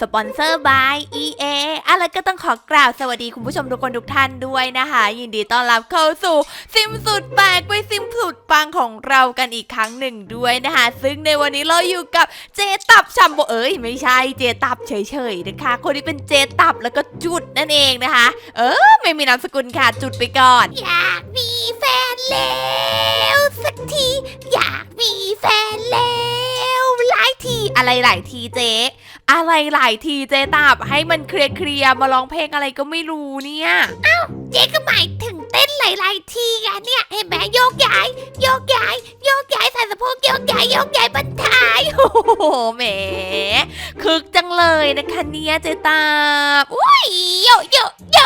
สปอนเซอร์ by EA อะไรก็ต้องขอกล่าวสวัสดีคุณผู้ชมทุกคนทุกท่านด้วยนะคะ ยินดีต้อนรับเข้าสู่ซิมสุดแปลกไปซิมสุดปังของเรากันอีกครั้งหนึ่งด้วยนะคะ ซึ่งในวันนี้เราอยู่กับเจตับชัมโบเอ้ยไม่ใช่เจตับเฉยๆนะคะ คนที่เป็นเจตับแล้วก็จุดนั่นเองนะคะ เออไม่มีนามสกุลค่ะจุดไปก่อน อยากมีแฟนแล้วสักทีอยากมีแฟนแล้วหลายทีอะไรหลายทีเจ๊ อะไรหลายทีเจตาบให้มันเคลียร์เคลียร์ๆมาร้องเพลงอะไรก็ไม่รู้เนี่ยเจ๊ก็หมายถึงเต้นหลายๆทีไงเนี่ยเห็นไหมโยกย้ายโยกย้ายโยกย้ายใส่สะโพกโยกย้ายโยกย้ายบันท้ายโอ้โหแหมคึกจังเลยนะคะเนี่ยเจตาบอุ๊ยโยโยโย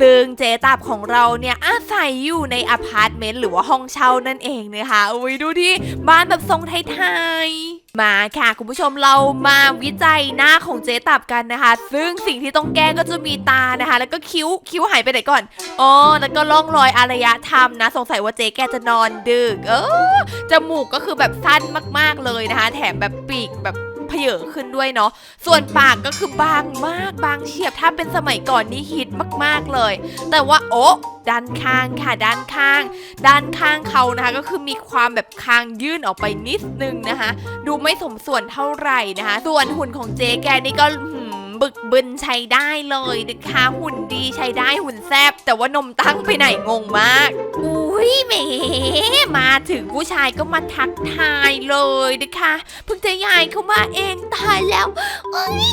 ซึ่งเจตาบของเราเนี่ยอาศัยอยู่ในอพาร์ตเมนต์หรือว่าห้องเช่านั่นเองนะคะอุ้ยดูที่บ้านแบบทรงไทยๆ มาค่ะคุณผู้ชมเรามาวิจัยหน้าของเจ๊ตับกันนะคะ ซึ่งสิ่งที่ต้องแก้ก็จะมีตานะคะ แล้วก็คิ้วคิ้วหายไปไหนก่อนอ๋อแล้วก็ล่องรอยอารยธรรมนะ สงสัยว่าเจ๊แกจะนอนดึก เออจมูกก็คือแบบสั้นมากๆเลยนะคะ แถมแบบปีกแบบ เพเยอขึ้นด้วยเนาะส่วนปากก็คือบางมากบางเฉียบถ้าเป็นสมัยก่อนนี่ฮิตมากๆเลย แต่ว่าโอ้ด้านข้างค่ะด้านข้าง ด้านข้างเขานะคะก็คือมีความแบบคางยื่นออกไปนิดนึงนะคะ ดูไม่สมส่วนเท่าไหร่นะคะ ส่วนหุ่นของเจ๊แกนี่ก็หืม บึกบึนใช้ได้เลยนะคะหุ่นดีใช้ได้หุ่นแซบแต่ว่านมตั้งไปไหนงงมาก อุ้ยแหมมาถึงผู้ชายก็มาทักทายเลยนะคะเพิ่งจะยายเข้ามาเองตายแล้วอุ้ย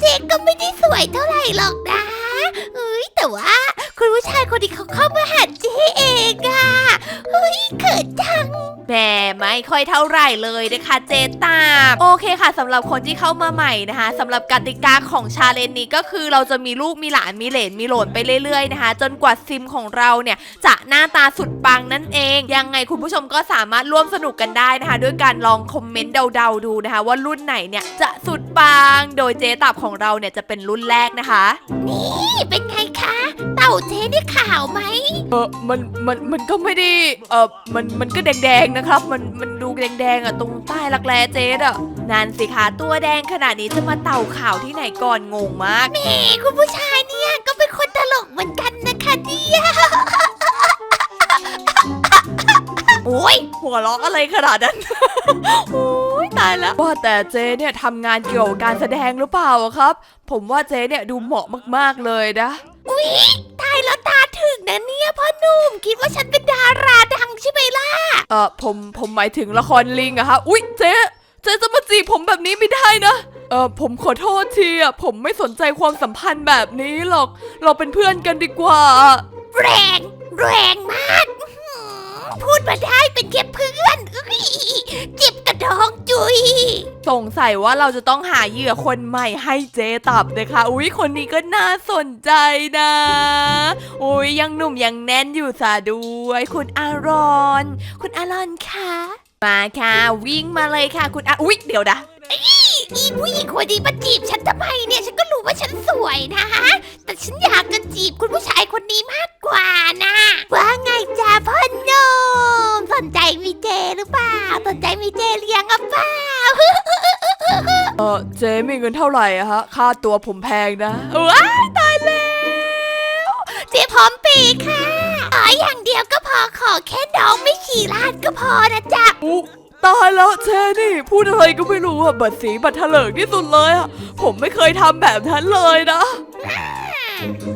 เจ๊ก็ไม่ได้สวยเท่าไหร่หรอกนะ เอ้ยแต่ว่าคุณผู้ชายคนนี้เขาเข้ามาหาเจ๊เองอะเฮ้ยเขินจัง แหมไม่ค่อยเท่าไหร่เลยนะคะเจตาบโอเคค่ะสำหรับคนที่เข้ามาใหม่นะคะสำหรับกติกาของชาเลนจ์นี้ก็คือเราจะมีลูกมีหลานมีเหลนมีโหลนไปเรื่อยๆนะคะ จนกว่าซิมของเราเนี่ย จะหน้าตาสุดปังนั่นเอง ยังไงคุณผู้ชมก็สามารถร่วมสนุกกันได้นะคะ ด้วยการลองคอมเมนต์เดาๆดูนะคะ ว่ารุ่นไหนเนี่ยจะสุดปังโดยเจตับของเราเนี่ยจะเป็นรุ่นแรกนะคะ นี่เป็นไงคะ เต่าเจ๊ได้ข่าวไหม เออมัน มัน มันก็ไม่ได้ เออมัน มันก็แดงๆนะครับ มัน มันดูแดงๆอะตรงใต้รักแร้เจ๊ดอะนั่นสิคะตัวแดงขนาดนี้จะมาเต่าข่าวที่ไหนก่อนงงมากเอ้คุณผู้ชายเนี่ยก็เป็นคนตลกเหมือนกันนะคะเนี่ย โอ้ยหัวเราะอะไรขนาดนั้น โอ้ยตายแล้วว่าแต่เจ๊เนี่ยทำงานเกี่ยวกับการแสดงหรือเปล่าอะครับ ผมว่าเจ๊เนี่ยดูเหมาะมากๆเลยนะ อุ๊ยตายแล้วตาถึงนะเนี่ยพ่อหนุ่มคิดว่าฉันเป็นดาราดังใช่ไหมล่ะ เออผมผมหมายถึงละครลิงอะครับอุ๊ยเจ๊เจ๊จะมาจีบผมแบบนี้ไม่ได้นะเออผมขอโทษทีอะผมไม่สนใจความสัมพันธ์แบบนี้หรอก เราเป็นเพื่อนกันดีกว่า แรง แรงมากอื้อหือ พูดมาได้เป็นแค่เพื่อนอุ๊ยเจ็บกระดองจุย สงสัยว่าเราจะต้องหาเหยื่อคนใหม่ให้เจ๊ตับนะคะ อุ๊ยคนนี้ก็น่าสนใจนะ อุ๊ยยังหนุ่มยังแน่นอยู่ซะด้วย คุณอารอน คุณอารอนคะ มาค่ะ วิ่งมาเลยค่ะ คุณอาอุ๊ยเดี๋ยวนะ อีผู้หญิงคนนี้มาจีบฉันทำไมเนี่ย ฉันก็รู้ ว่าฉันสวยนะฮะแต่ฉันอยากจะจีบคุณผู้ชายคนนี้มากกว่านะ ว่าไงจ้าพ่อหนุ่มสนใจมีเจหรือเปล่า สนใจมีเจเลี้ยงหรือเปล่า เออเจ๊มีเงินเท่าไหร่อะฮะ ค่าตัวผมแพงนะ ว้ายตายแล้วเจ๊พร้อมปีค่ะขออย่างเดียวก็พอขอแค่น้องไม่ขี่ลาดก็พอนะจ๊ะ อุ๊ ตายแล้วเจนี่พูดอะไรก็ไม่รู้อะบัดสีบัดเถลิงที่สุดเลยอะผมไม่เคยทำแบบนั้นเลยนะ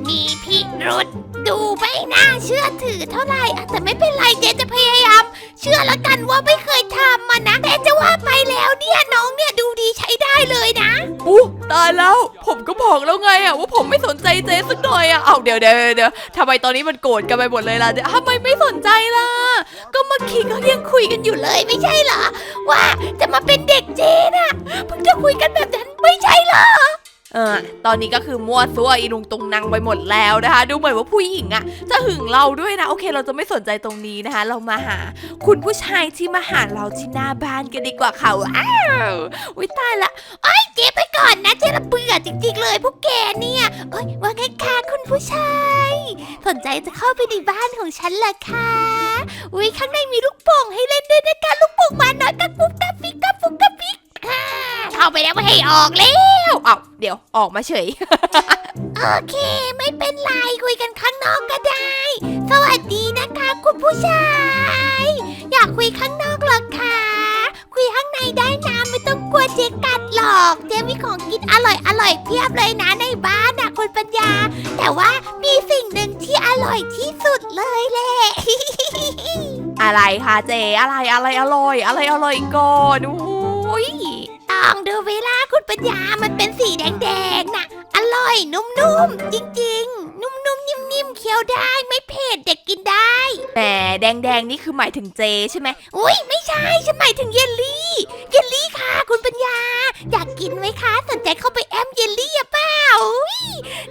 มีพิรุษดูไม่น่าเชื่อถือเท่าไหร่อะแต่ไม่เป็นไรเจ๊จะพยายาม เชื่อแล้วกันว่าไม่เคยทำ อนนะ แต่จะว่าไปแล้วเนี่ยน้องเนี่ยดูดีใช้ได้เลยนะ อู้ตายแล้ว ผมก็บอกแล้วไงอะว่าผมไม่สนใจเจ๊สักหน่อยอะเอาเดี๋ยวเดี๋ยวเดี๋ยวทำไมตอนนี้มันโกรธกันไปหมดเลยล่ะทำไมไม่สนใจล่ะ ก็เมื่อกี้ก็ยังคุยกันอยู่เลยไม่ใช่เหรอ ว่าจะมาเป็นเด็กเจน่ะเพิ่งจะคุยกันแบบนั้นไม่ใช่เหรอ เออตอนนี้ก็คือมั่วซั่วอีลุงตุงนางไปหมดแล้วนะคะ ดูเหมือนว่าผู้หญิงอะจะหึงเราด้วยนะ โอเค เราจะไม่สนใจตรงนี้นะคะ เรามาหา คุณผู้ชายที่มาหาเราที่หน้าบ้านกันดีกว่าค่ะว้าวอุ้ยตายละไอ้ยเจ๊ไปก่อนนะเจ๊ละเบื่อจริงๆเลยพวกแกเนี่ยเอ้ยว่าไงคะคุณผู้ชาย สนใจจะเข้าไปในบ้านของฉันเหรอคะอุ้ยข้างในมีลูกโป่งให้เล่นด้วยนะคะลูกโป่งมาน้อยกับปุ๊บกับาชอกไปแล้วไม่ให้ออกเลยเอ้าเดี๋ยวออกมาเฉย โอเค ไม่เป็นไรคุยกันข้างนอกก็ได้ สวัสดีนะคะ คุณผู้ชาย อยากคุยข้างนอกเหรอคะ คุยข้างในได้นะไม่ต้องกลัวเจ๊กัดหรอกเจ๊มีของกินอร่อยอร่อยเพียบเลยนะในบ้านนะคุณปัญญา แต่ว่ามีสิ่งหนึ่งที่อร่อยที่สุดเลยแหละ อะไรคะเจอะไรอะไรอร่อย อะไรอร่อยก่อนอุ้ย ตองดูเวลาคุณปัญญามันเป็นสีแดงๆน่ะอร่อยนุ่มๆ จริงๆ นุ่มๆ นิ่มๆ เคี้ยวได้ไม่เผ็ดเด็กกินได้ แต่แดงแดงๆ นี่คือหมายถึงเจใช่ไหมอุ้ยไม่ใช่ฉันหมายถึงเยลลี่ เยลลี่ค่ะ คุณปัญญา อยากกินไหมคะ สนใจเข้าไปแอมเยลลี่อะเปล่าอุ๊ย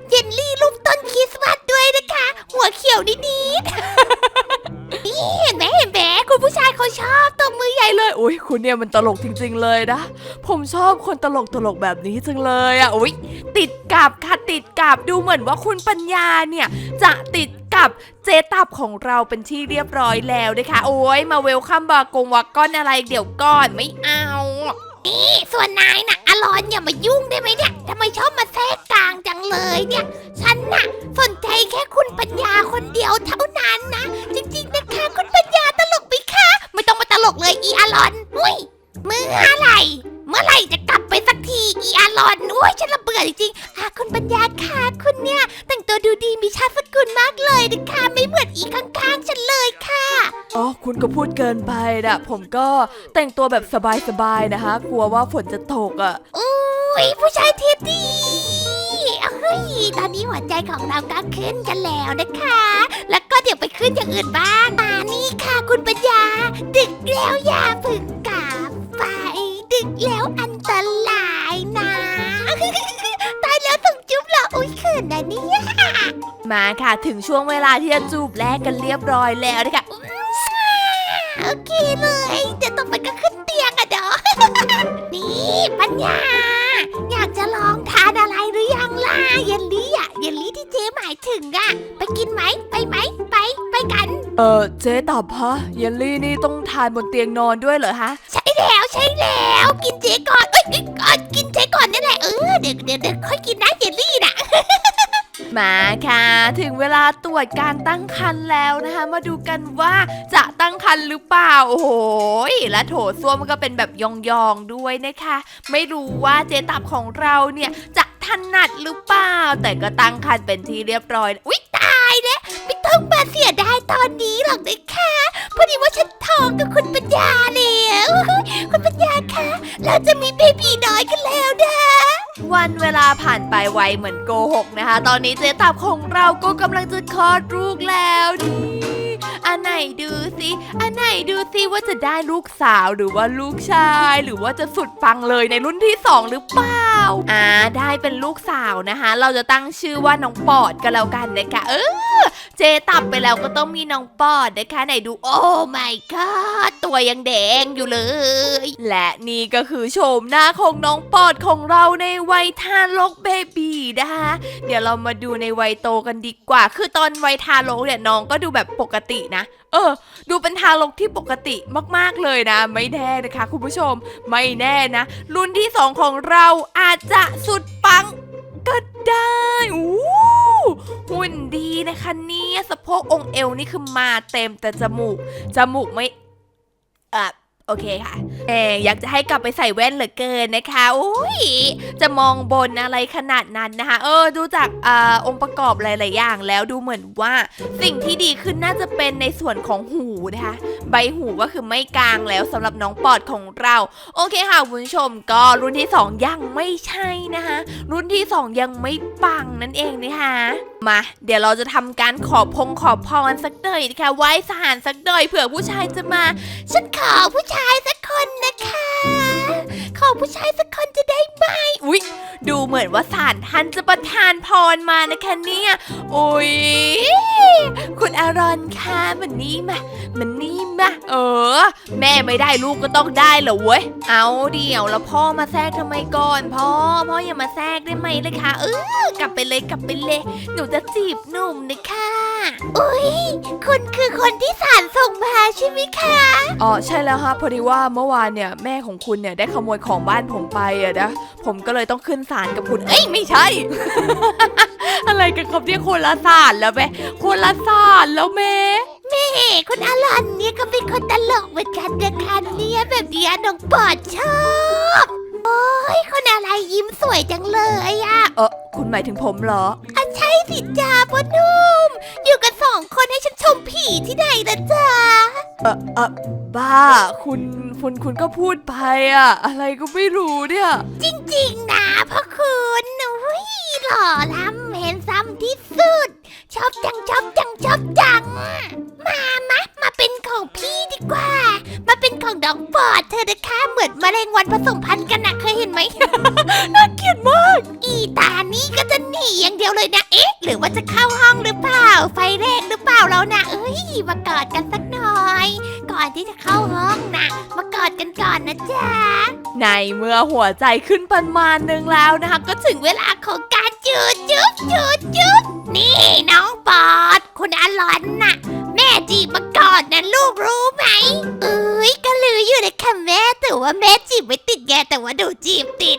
เยลลี่รูปต้นคริสต์มาสด้วยนะคะ หัวเขียวนิดๆ นี่เห็นไหมเห็นไหมคุณผู้ชายเขาชอบตบมือใหญ่เลยอุ้ยคุณเนี่ยมันตลกจริง ๆ เลยนะ ผมชอบคนตลกตลกๆแบบนี้จังเลยอะอุ้ยติดกับค่ะติดกับดูเหมือนว่าคุณปัญญาเนี่ยจะติดกับเจตับของเราเป็นที่เรียบร้อยแล้วนะคะ โอ้ยมาเวลคัมบากงวากก้อนอะไรเดี๋ยวก่อนไม่เอานี่ส่วนนายน่ะอลอนอย่ามายุ่งได้ไหมเนี่ยทำไมชอบมาแทรกกลางจังเลยเนี่ย ฉันน่ะสนใจแค่คุณปัญญาคนเดียวเท่านั้นนะ จริงๆนะคะคุณปัญญาตลกไหมคะ ไม่ต้องมาตลกเลยอีอลอนอุ้ย มื่อไหร่เมื่อไหร่จะกลับไปสักทีอีอลอนอุ้ยฉันระเบื่อจริงๆอะคุณปัญญาค่ะคุณเนี่ย แต่งตัวดูดีมีชาติสกุลมากเลยนะคะไม่เหมือนอีข้างๆฉันเลยค่ะ อ๋อ คุณก็พูดเกินไปนะผมก็แต่งตัวแบบสบายๆนะคะ กลัวว่าฝนจะตกอะอุ้ยผู้ชายเทปดีเฮ้ยตอนนี้หัวใจของเราก็ขึ้นกันแล้วนะคะ แล้วก็เดี๋ยวไปขึ้นอย่างอื่นบ้างมานี่ค่ะคุณปัญญา ดึกแล้วอย่าเพึ่งกลับไป ดึกแล้วอันตรายนะ ตายแล้วต้องจุ๊บเหรออุ้ยเขินนะเนี่ยมาค่ะถึงช่วงเวลาที่จะจูบแรกกันเรียบร้อยแล้วนะคะโอเคเลยเดี๋ยวต่อไปก็ขึ้นเตียงอะเด้อนี่ปัญญา อยากจะลองทานอะไรหรือยังล่ะเยลลี่อะเยลลี่ที่เจ๊หมายถึงอะไปกินไหมไปไหมไปไปกัน เออเจ๊ตอบฮะเยลลี่นี่ต้องทานบนเตียงนอนด้วยเหรอฮะ ใช่แล้วใช่แล้วกินเจ๊ก่อนเอ้ยเอ้ยเอ้ยกินเจ๊ก่อนนี่แหละเออเดี๋ยวเดี๋ยวเดี๋ยวค่อยกินนะเยลลี่น่ะมาค่ะ ถึงเวลาตรวจการตั้งครรภ์แล้วนะคะ มาดูกันว่าจะตั้งครรภ์หรือเปล่า โอ้โหยและโถส้วมมันก็เป็นแบบยองๆด้วยนะคะ ไม่รู้ว่าเจตับของเราเนี่ยจะ ถนัดหรือเปล่า แต่ก็ตั้งครรภ์เป็นที่เรียบร้อย อุ๊ย ตายแล้วไม่ต้องมาเสียดายตอนนี้หรอกนะคะพอดีว่าฉันท้องกับคุณปัญญาแล้วคุณปัญญาคะเราจะมีเบบีน้อยกันแล้วนะวันเวลาผ่านไปไวเหมือนโกหกนะคะ ตอนนี้เจ๊ตับของเราก็กำลังจะคลอดลูกแล้วนี่อันไหนดูสิอันไหนดูสิว่าจะได้ลูกสาวหรือว่าลูกชาย หรือว่าจะสุดปังเลยในรุ่นที่สองหรือเปล่า อ่า ได้เป็นลูกสาวนะคะ เราจะตั้งชื่อว่าน้องปอดกันแล้วกันนะคะ เออ เจตับไปแล้วก็ต้องมีน้องปอดนะคะ ไหนดู โอ้ my god ตัวยังแดงอยู่เลย และนี่ก็คือโฉมหน้าของน้องปอดของเราในวัยทารกเบบีนะคะ เดี๋ยวเรามาดูในวัยโตกันดีกว่า คือตอนวัยทารกเนี่ยน้องก็ดูแบบปกตินะ เออ ดูเป็นทารกที่ปกติมากๆเลยนะ ไม่แน่นะคะคุณผู้ชม ไม่แน่นะ รุ่นที่สองของเราอาจจะสุดปังก็ได้อู้หุ่นดีนะคะเนี่ยสะโพกองเอวนี่คือมาเต็มแต่จมูก จมูกไม่ โอเคค่ะเอออยากจะให้กลับไปใส่แว่นเหลือเกินนะคะโอ้ยจะมองบนอะไรขนาดนั้นนะคะ เออ ดูจากอองค์ประกอบหลาย ๆ อย่าง แล้วดูเหมือนว่าสิ่งที่ดีขึ้นน่าจะเป็นในส่วนของหูนะคะ ใบหูก็คือไม่กลางแล้วสำหรับน้องปอดของเรา โอเคค่ะคุณผู้ชมก็รุ่นที่ 2 ยังไม่ใช่นะคะ รุ่นที่ 2 ยังไม่ปังนั่นเองนะคะ มา เดี๋ยวเราจะทำการขอบพงขอบพรสักหน่อยนะคะไว้สถานสักหน่อยเผื่อผู้ชายจะมา ฉันขอผู้ชายสักคนนะคะ ขอผู้ชายสักคนจะได้ไหมอุ๊ย ดูเหมือนว่าศาลท่านจะประทานพรมานะคะเนี่ยโอ้ยคุณอารอนค่ะมันนี่มามันนี่มาเออ แม่ไม่ได้ลูกก็ต้องได้เหรอเว้ยเอาเดี๋ยวแล้วพ่อมาแทรกทำไมก่อนพ่อพ่ออย่ามาแทรกได้ไหมเลยค่ะเออกลับไปเลยกลับไปเลย หนูจะจะจีบหนุ่มนะคะอุ้ยคุณคือคนที่สารส่งมาใช่ไหมคะอ๋อใช่แล้วฮะพอดีว่าเมื่อวานเนี่ยแม่ของคุณเนี่ยได้ขโมยของบ้านผมไปอะนะผมก็เลยต้องขึ้นศาลกับคุณ เอ้ยไม่ใช่ อะไรกันครับเนี่ยคนละศาลแล้วแม่คนละศาลแล้วแม่เฮ้คุณอลันเนี่ยก็เป็นคนตลกเหมือนกันนะคะเนี่ยแบบเนี้ยน้องปอดชอบโอ้ยคนอะไรยิ้มสวยจังเลยอะเออคุณหมายถึงผมเหรออะ ใช่สิจ้าพ่อหนุ่ม อยู่กันสองคนให้ฉันชมผีที่ไหนนะจ๊ะเออเออบ้า คุณคุณคุณก็พูดไปอะอะไรก็ไม่รู้เนี่ย จริงๆนะพ่อคุณอุ้ยหล่อล้ำเห็นซ้ำที่สุด ชอบจังชอบจังชอบจัง มามะมาเป็นของพี่ดีกว่า มาเป็นของดอกปอดเธอนะคะเหมือนแมลงวันผสมพันธุ์กันนะเคยเห็นไหม น่าเกลียดมาก อีตานี้ก็จะหนีอย่างเดียวเลยนะเอ๊ะ หรือว่าจะเข้าห้องหรือเปล่า ไฟแรงหรือเปล่าเรานะเอ้ย มากอดกันสักหน่อย ก่อนที่จะเข้าห้องนะ มากอดกันก่อนนะจ๊ะ ในเมื่อหัวใจขึ้นประมาณหนึ่งแล้วนะคะ ก็ถึงเวลาเวลาของการจูดจุ๊บจูดจุ๊บนี่น้องปอด คุณอลอนน่ะ แม่จีบมาก่อนนะลูกรู้ไหมเอ้ยก็ลืออยู่นะคะแม่แต่ว่าแม่จีบไม่ติดแกแต่ว่าดูจีบติด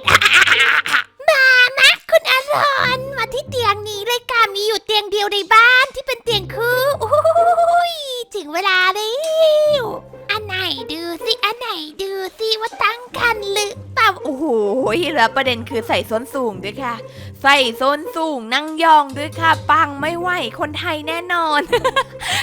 มานะ คุณอรอนมาที่เตียงนี้เลยค่ะมีอยู่เตียงเดียวในบ้านที่เป็นเตียงคู่อุ้ยถึงเวลาแล้ว อันไหนดูสิอันไหนดูสิว่าตั้งกันหรือเปล่าโอ้โหแล้วประเด็นคือใส่ส้นสูงด้วยค่ะ ใส่ส้นสูงนั่งยองด้วยค่ะ ปังไม่ไหวคนไทยแน่นอน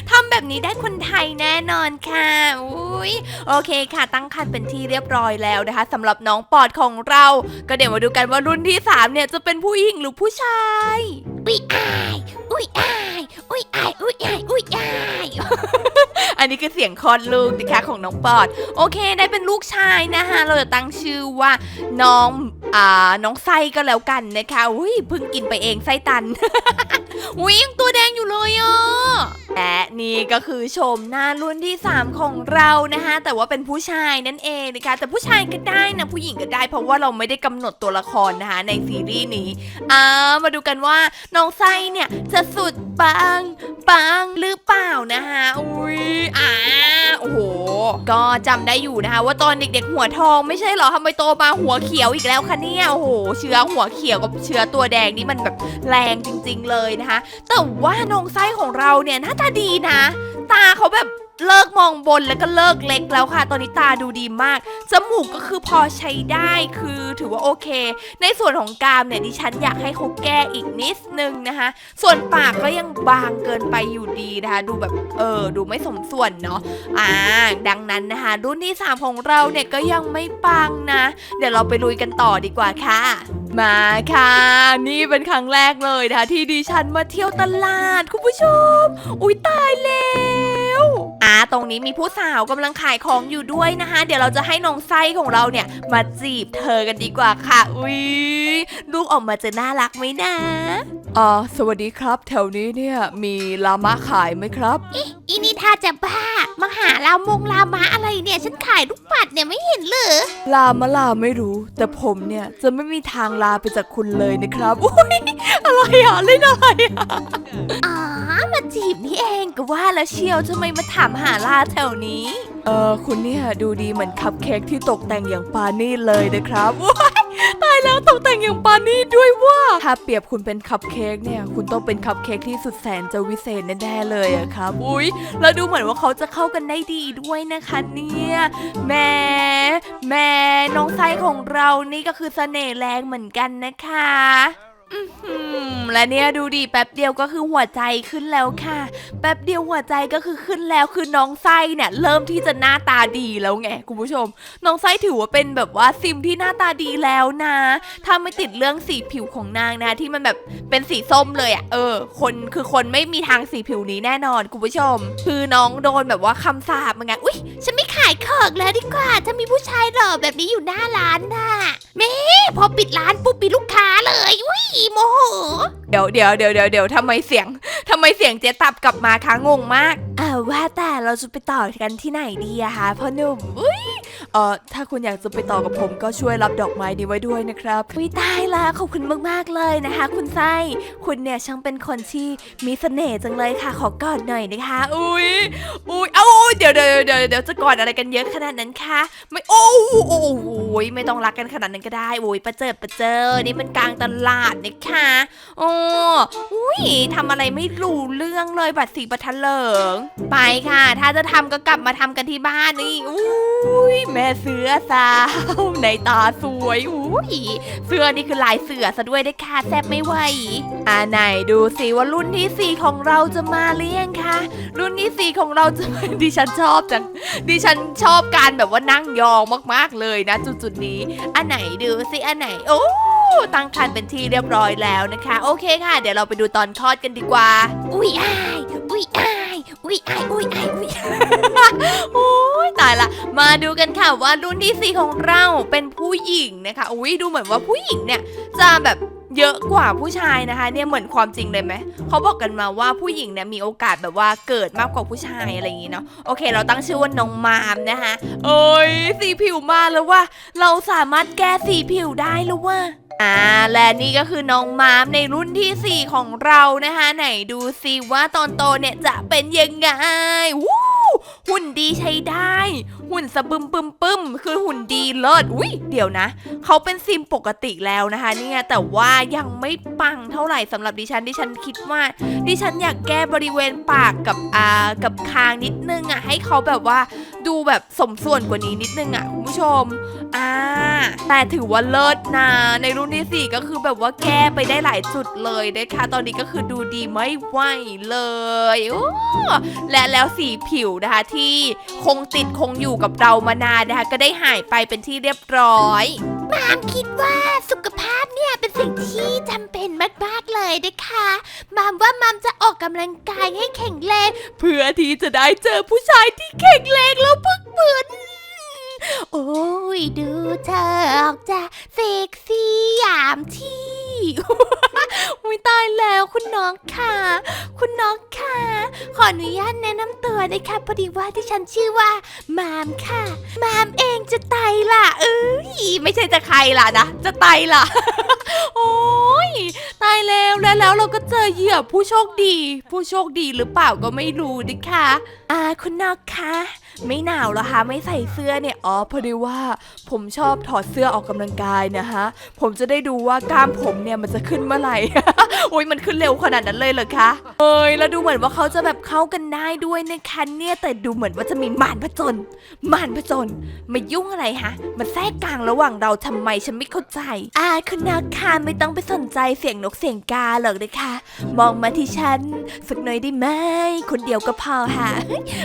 ทำแบบนี้ได้คนไทยแน่นอนค่ะอุ้ยโอเคค่ะ ตั้งคันเป็นที่เรียบร้อยแล้วนะคะสำหรับน้องปอดของเรา ก็เดี๋ยวมาดูกันว่ารุ่นที่สามเนี่ยจะเป็นผู้หญิงหรือผู้ชาย อุ้ยอายอุ้ยอายอุ้ยอายอุ้ยอายอุ้ยอายอันนี้คือเสียงคลอดลูกนะคะของน้องปอด โอเคได้เป็นลูกชายนะคะเราจะตั้งชื่อว่าน้องอ่าน้องไส้ก็แล้วกันนะคะอุ้ยเพิ่งกินไปเองไส้ตันอุ้ยยังตัวแดงอยู่เลยอะและนี่ก็คือชมหน้ารุ่นที่ 3 ของเรานะคะแต่ว่าเป็นผู้ชายนั่นเองนะคะแต่ผู้ชายก็ได้นะผู้หญิงก็ได้ เพราะว่าเราไม่ได้กำหนดตัวละครนะคะในซีรีส์นี้อ่ามาดูกันว่าน้องไส้เนี่ยจะสุดปังปังหรือเปล่านะคะอุ้ยอ่าโอ้โหก็จำได้อยู่นะคะ ว่าตอนเด็ก ๆ หัวทองไม่ใช่หรอทำไมโตมาหัวเขียวอีกแล้วคะเนี่ยโอ้โห เชื้อหัวเขียวกับเชื้อตัวแดงนี่มันแบบแรงจริง ๆ เลยนะคะ แต่ว่าน้องไส้ของเราเนี่ยหน้าตาดีนะ ตาเขาแบบ เลิกมองบนแล้วก็เลิกเล็กแล้วค่ะ ตอนนี้ตาดูดีมาก จมูกก็คือพอใช้ได้คือถือว่าโอเค ในส่วนของกรามเนี่ยดิฉันอยากให้เขาแก้อีกนิดนึงนะคะ ส่วนปากก็ยังบางเกินไปอยู่ดีนะคะ ดูแบบเออดูไม่สมส่วนเนาะอ่าดังนั้นนะคะ รุ่นที่ 3 ของเราเนี่ยก็ยังไม่ปังนะ เดี๋ยวเราไปลุยกันต่อดีกว่าค่ะมาค่ะ นี่เป็นครั้งแรกเลยนะคะที่ดิฉันมาเที่ยวตลาดคุณผู้ชม อุ้ยตายแล้ว อ่าตรงนี้มีผู้สาวกำลังขายของอยู่ด้วยนะคะ เดี๋ยวเราจะให้น้องไส้ของเราเนี่ย มาจีบเธอกันดีกว่าค่ะอุ้ยลูกออกมาจะน่ารักไหมนะอ่าสวัสดีครับ แถวนี้เนี่ยมีลามะขายไหมครับอีนี่ท่าจะบ้ามาหาลามงลามาอะไรเนี่ย ฉันขายลูกปัดเนี่ยไม่เห็นเหรอลามะลาไม่รู้ แต่ผมเนี่ยจะไม่มีทางลาไปจากคุณเลยนะครับอุ้ยอะไรอะเล่นอะไรอะ ก็ว่าแล้วเชียวทำไมมาถามหาลาแถวนี้ เออคุณเนี่ยดูดีเหมือนคัพเค้กที่ตกแต่งอย่างปานี่เลยนะครับว้ายตายแล้วตกแต่งอย่างปานี่ด้วยว่าถ้าเปรียบคุณเป็นคัพเค้กเนี่ย คุณต้องเป็นคัพเค้กที่สุดแสนจะวิเศษแน่ๆเลยอะครับ อุ้ยแล้วดูเหมือนว่าเขาจะเข้ากันได้ดีด้วยนะคะเนี่ยแหม่แหม่น้องไส้ของเรานี่ก็คือเสน่ห์แรงเหมือนกันนะคะ อื้อหือและเนี่ยดูดิแป๊บเดียวก็คือหัวใจขึ้นแล้วค่ะ แป๊บเดียวหัวใจก็คือขึ้นแล้วคือน้องไส้เนี่ย เริ่มที่จะหน้าตาดีแล้วไงคุณผู้ชม น้องไส้ถือว่าเป็นแบบว่าซิมที่หน้าตาดีแล้วนะ ถ้าไม่ติดเรื่องสีผิวของนางนะ ที่มันแบบเป็นสีส้มเลยอะ่ะเออ คนคือคนไม่มีทางสีผิวนี้แน่นอนคุณผู้ชม คือน้องโดนแบบว่าคำสาปมันไงอุ้ยฉันไม่ขายเของแล้วดีกว่า ถ้ามีผู้ชายหล่อแบบนี้อยู่หน้าร้านน่ะแม่พอปิดร้านปุ๊บมีลูกค้าเลยอุ้ยโมโห เดี๋ยวเดี๋ยวเดี๋ยวเดี๋ยวเดี๋ยวทำไมเสียงทำไมเสียงเจ๊ตับกลับมาคะงงมากอ่าว่าแต่เราจะไปต่อกันที่ไหนดีอะคะพ่อหนุ่มอุ้ยเอ่อถ้าคุณอยากจะไปต่อกับผมก็ช่วยรับดอกไม้นี้ไว้ด้วยนะครับวิตายละขอบคุณมากๆเลยนะคะ คุณไส้คุณเนี่ยช่างเป็นคนที่มีเสน่ห์จังเลยค่ะ ขอกอดหน่อยนะคะ อุ้ยอุ้ยเอ้าเดี๋ยว เดี๋ยวเดี๋ยวเดี๋ยวจะกอดอะไรกันเยอะขนาดนั้นคะไม่โอ้โหโอ้โหไม่ต้องรักกันขนาดนั้นก็ได้โอ้ยประเจิดประเจิดนี่มันกลางตลาดนะคะโอ้อุ้ยทำอะไรไม่รู้เรื่องเลยบัตรสีบัตรทะเลิง ไปค่ะ ถ้าจะทำก็กลับมาทำกันที่บ้านนี่อุ้ยแม่เสือสาวในตาสวยอุ้ยเสื้อนี่คือลายเสือซะด้วยได้ค่ะแซ่บไม่ไหวอ่าไหนดูสิว่ารุ่นที่สี่ของเราจะมาหรือยังคะรุ่นที่สี่ของเราจะดิฉันชอบจังดิฉันชอบการแบบว่านั่งยองมากๆเลยนะ จุดๆนี้ อันไหนดูสิอันไหนโอ้ตั้งคันเป็นที่เรียบร้อยแล้วนะคะ โอเคค่ะ เดี๋ยวเราไปดูตอนคลอดกันดีกว่า อุ้ยอายอุ้ยอายอุ้ยอายอุ้ยอายอุ้ยอายโอ้ยตายละ มาดูกันค่ะว่ารุ่นที่สี่ของเราเป็นผู้หญิงนะคะอุ้ยดูเหมือนว่าผู้หญิงเนี่ยจะแบบ เยอะกว่าผู้ชายนะคะเนี่ยเหมือนความจริงเลยไหมเขาบอกกันมาว่าผู้หญิงเนี่ยมีโอกาสแบบว่าเกิดมากกว่าผู้ชายอะไรอย่างงี้เนาะโอเค เราตั้งชื่อว่าน้องมามนะคะเอ้ยสีผิวมาแล้วว่า เราสามารถแก้สีผิวได้แล้วว่า อ่าและนี่ก็คือน้องมามในรุ่นที่ 4 ของเรานะคะ ไหนดูสิว่าตอนโตเนี่ยจะเป็นยังไงวู้หุ่นดีใช้ได้ หุ่นสะบึมปึมปึมคือหุ่นดีเลิศอุ้ยเดี๋ยวนะ เขาเป็นซิมปกติแล้วนะคะ เนี่ยแต่ว่ายังไม่ปังเท่าไหร่สำหรับดิฉันดิฉันคิดว่า ดิฉันอยากแก้บริเวณปากกับอ่ากับคางนิดนึงอะให้เขาแบบว่า ดูแบบสมส่วนกว่านี้นิดนึงอะคุณผู้ชม อ่า แต่ถือว่าเลิศนะในรุ่นที่ 4 ก็คือแบบว่าแก้ไปได้หลายจุดเลยนะคะตอนนี้ก็คือดูดีไม่ไหวเลยและแล้วสีผิวนะคะที่คงติดคงอยู่กับเรามานานนะคะก็ได้หายไปเป็นที่เรียบร้อย มามคิดว่าสุขภาพเนี่ยเป็นสิ่งที่จำเป็นมากๆเลยนะคะมามว่ามามจะออกกำลังกายให้แข็งแรง เพื่อที่จะได้เจอผู้ชายที่แข็งแรงแล้วพึกเหมือนโอ้ยดูเธอออกจะเซ็กซี่ยามที่อุ้ยตายแล้วคุณน้องค่ะ คุณน้องค่ะ ขออนุญาตแนะนำตัวนะคะพอดีว่าที่ฉันชื่อว่า มามค่ะ มามเองจะไตล่ะ เอ้ยอีไม่ใช่จะใครล่ะนะ จะไตล่ะ โอ้ยตายแล้วแล้วแล้วเราก็เจอเหยื่อผู้โชคดี ผู้โชคดีหรือเปล่าก็ไม่รู้นะคะอ่าคุณนอกคะไม่หนาวเหรอคะไม่ใส่เสื้อเนี่ยอ๋อพอดีว่า ผมชอบถอดเสื้อออกกำลังกายนะฮะผมจะได้ดูว่ากล้ามผมเนี่ยมันจะขึ้นเมื่อไหร่ โอ้ยมันขึ้นเร็วขนาดนั้นเลยเหรอคะเอ้ยแล้วดูเหมือนว่าเขาจะแบบเข้ากันได้ด้วยนะคะเนี่ยแต่ดูเหมือนว่าจะมีมารผจญมารผจญมายุ่งอะไรฮะมันแทรกกลางระหว่างเราทำไมฉันไม่เข้าใจ อ่าคุณนักค่ะไม่ต้องไปสนใจเสียงนกเสียงกาหรอกนะคะ มองมาที่ฉันสักหน่อยได้ไหมคนเดียวก็พอค่ะ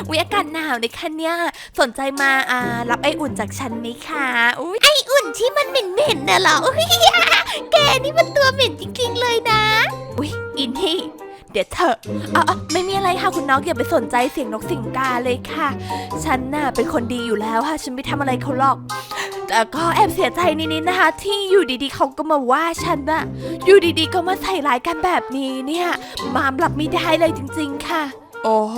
วิอากาศหนาวเลยค่ะเนี่ยสนใจมาอ่ารับไออุ่นจากฉันไหมคะอุ้ยไออุ่นที่มันเหม็นๆน่ะเหรอแกนี่มันตัวเหม็นจริงๆเลยนะอุ้ยอินที่ เดี๋ยวเถอะอะอะไม่มีอะไรค่ะคุณน้องอย่าไปสนใจเสียงนกสียงกาเลยค่ะ ฉันน่ะเป็นคนดีอยู่แล้วค่ะ ฉันไม่ทำอะไรเขาหรอก แต่ก็แอบเสียใจนิดๆนะคะ ที่อยู่ดีๆเขาก็มาว่าฉันอะอยู่ดีๆก็มาใส่ร้ายกันแบบนี้เนี่ย มามรับไม่ได้เลยจริง ๆ ค่ะโอ้โห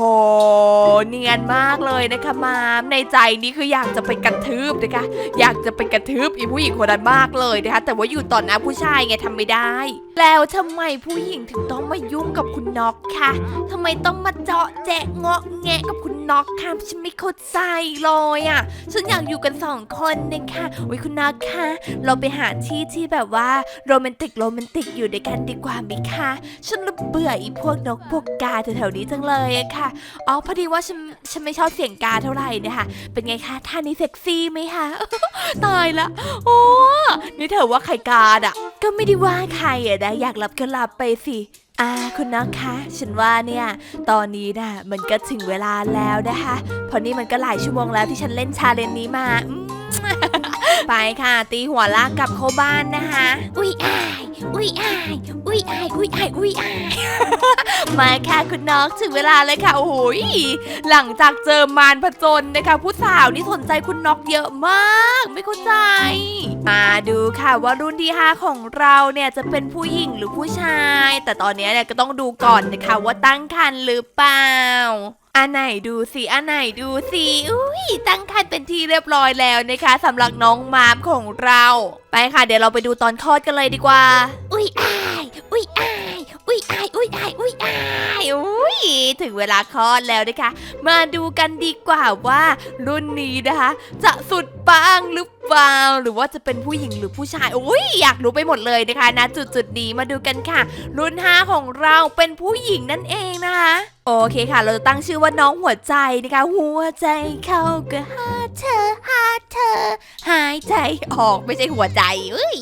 เนียนมากเลยนะคะมามในใจนี่คืออยากจะไปกระทืบนะคะ อยากจะไปกระทืบอีผู้หญิงคนนั้นมากเลยนะคะ แต่ว่าอยู่ต่อหน้าผู้ชายไงทำไม่ได้แล้วทำไมผู้หญิงถึงต้องมายุ่งกับคุณน็อกคะทำไมต้องมาเจาะแจะเงาะแงะกับคุณน็อกคะฉันไม่เข้าใจเลยอะ่ะ ฉันอยากอยู่กันสองคนนะคะอุ้ยคุณน็อกคะ เราไปหาที่ที่แบบว่าโรแมนติกโรแมนติกอยู่ด้วยกันดีกว่าไหมคะ ฉันระเบื่ออีพวกนกพวกกาแถวๆนี้จังเลยอะค่ะ อ๋อพอดีว่าฉันฉันไม่ชอบเสียงกาเท่าไหร่นะคะเป็นไงคะท่านี้เซ็กซี่ไหมคะ ตายละ โอ้ นี่เธอว่าใครกาดอะก็ไม่ได้ว่าใครอะนะอยากหลับก็หลับไปสิอ่าคุณน้องคะฉันว่าเนี่ย ตอนนี้น่ะมันก็ถึงเวลาแล้วนะคะเพราะนี่มันก็หลายชั่วโมงแล้วที่ฉันเล่นชาเลนจ์นี้มา ไปค่ะ ตีหัวลากกลับเข้าบ้านนะคะ อุ้ยอาย อุ้ยอาย อุ้ยอาย อุ้ยอาย อุ้ยอาย มาค่ะคุณน้องถึงเวลาเลยค่ะ โอ้โหยหลังจากเจอมารผจญนะคะ ผู้สาวนี่สนใจคุณน็อกเยอะมาก ไม่เข้าใจ มาดูค่ะว่ารุ่นที่5ของเราเนี่ยจะเป็นผู้หญิงหรือผู้ชาย แต่ตอนนี้เนี่ยก็ต้องดูก่อนนะคะว่าตั้งครรภ์หรือเปล่า อันไหนดูสิอันไหนดูสิอุ้ยตั้งครรภ์เป็นที่เรียบร้อยแล้วนะคะสำหรับน้องมามของเรา ไปค่ะ เดี๋ยวเราไปดูตอนคลอดกันเลยดีกว่า อุ้ยอายอุ้ยอายอุ้ยอายอุ้ยอายอุ้ยอายอุ้ยถึงเวลาคลอดแล้วนะคะ มาดูกันดีกว่าว่ารุ่นนี้นะคะ จะสุดปังหรือเปล่าหรือว่าจะเป็นผู้หญิงหรือผู้ชายอุ้ยอยากรู้ไปหมดเลยนะคะนะจุดจุดๆนี้มาดูกันค่ะ รุ่น 5 ของเราเป็นผู้หญิงนั่นเองนะคะโอเคค่ะ เราจะตั้งชื่อว่าน้องหัวใจนะคะ หัวใจเข้าก็หาเธอหาเธอ หายใจออกไม่ใช่หัวใจเอ้ย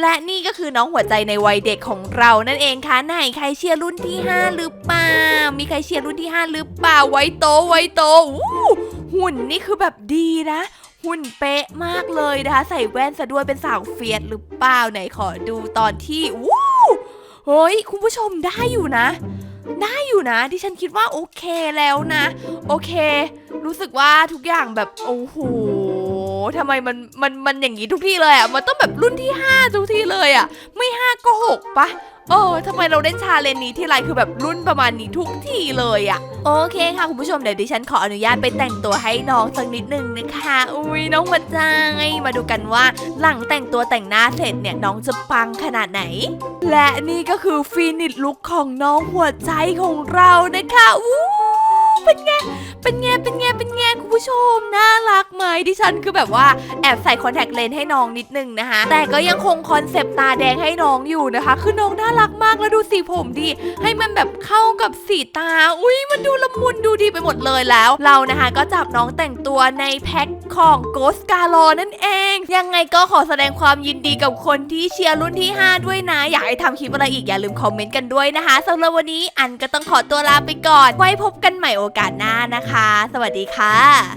และนี่ก็คือน้องหัวใจในวัยเด็กของเรานั่นเองค่ะไหนใครเชียร์รุ่นที่ 5 หรือเปล่า มีใครเชียร์รุ่นที่ 5 หรือเปล่าไว้โตไว้โตหุ่นนี่คือแบบดีนะหุ่นเป๊ะมากเลยนะคะ ใส่แว่นซะด้วยเป็นสาวเฟียสหรือเปล่าไหนขอดูตอนที่วู้เฮ้ยคุณผู้ชมได้อยู่นะ ได้อยู่นะที่ฉันคิดว่าโอเคแล้วนะ โอเค รู้สึกว่าทุกอย่างแบบโอ้โห ทำไมมันมันมันอย่างนี้ทุกที่เลยอะ มันต้องแบบรุ่นที่ 5 ทุกที่เลยอะ ไม่ 5 ก็ 6ปะเออทำไมเราเล่นชาเลนนี้ที่ไรคือแบบรุ่นประมาณนี้ทุกทีเลยอะ่ะโอเคค่ะคุณผู้ชมเดี๋ยวดิฉันขออนุญาตไปแต่งตัวให้น้องสักนิดนึงนะคะ อุ้ยน้องหัวใจมาดูกันว่าหลังแต่งตัวแต่งหน้าเสร็จเนี่ยน้องจะปังขนาดไหน และนี่ก็คือฟินิชลุคของน้องหัวใจของเรานะคะอู้ เป็นไง เป็นไง เป็นไง เป็นไงคุณผู้ชม น่ารักไหมดิฉันคือแบบว่าแอบใส่คอนแทคเลนส์ให้น้องนิดนึงนะคะ แต่ก็ยังคงคอนเซปต์ตาแดงให้น้องอยู่นะคะ คือน้องน่ารักมากแล้วดูสีผมดี ให้มันแบบเข้ากับสีตา อุ้ยมันดูละมุนดูดีไปหมดเลยแล้ว เรานะคะก็จับน้องแต่งตัวในแพ็คของ Ghost g a l o นั่นเอง ยังไงก็ขอแสดงความยินดีกับคนที่เชียร์รุ่นที่ 5 ด้วยนะ อยากให้ทำคลิปอะไรอีกอย่าลืมคอมเมนต์กันด้วยนะคะสำหรับวันนี้อันก็ต้องขอตัวลาไปก่อน ไว้พบกันใหม่โออกาสหน้านะคะ สวัสดีค่ะ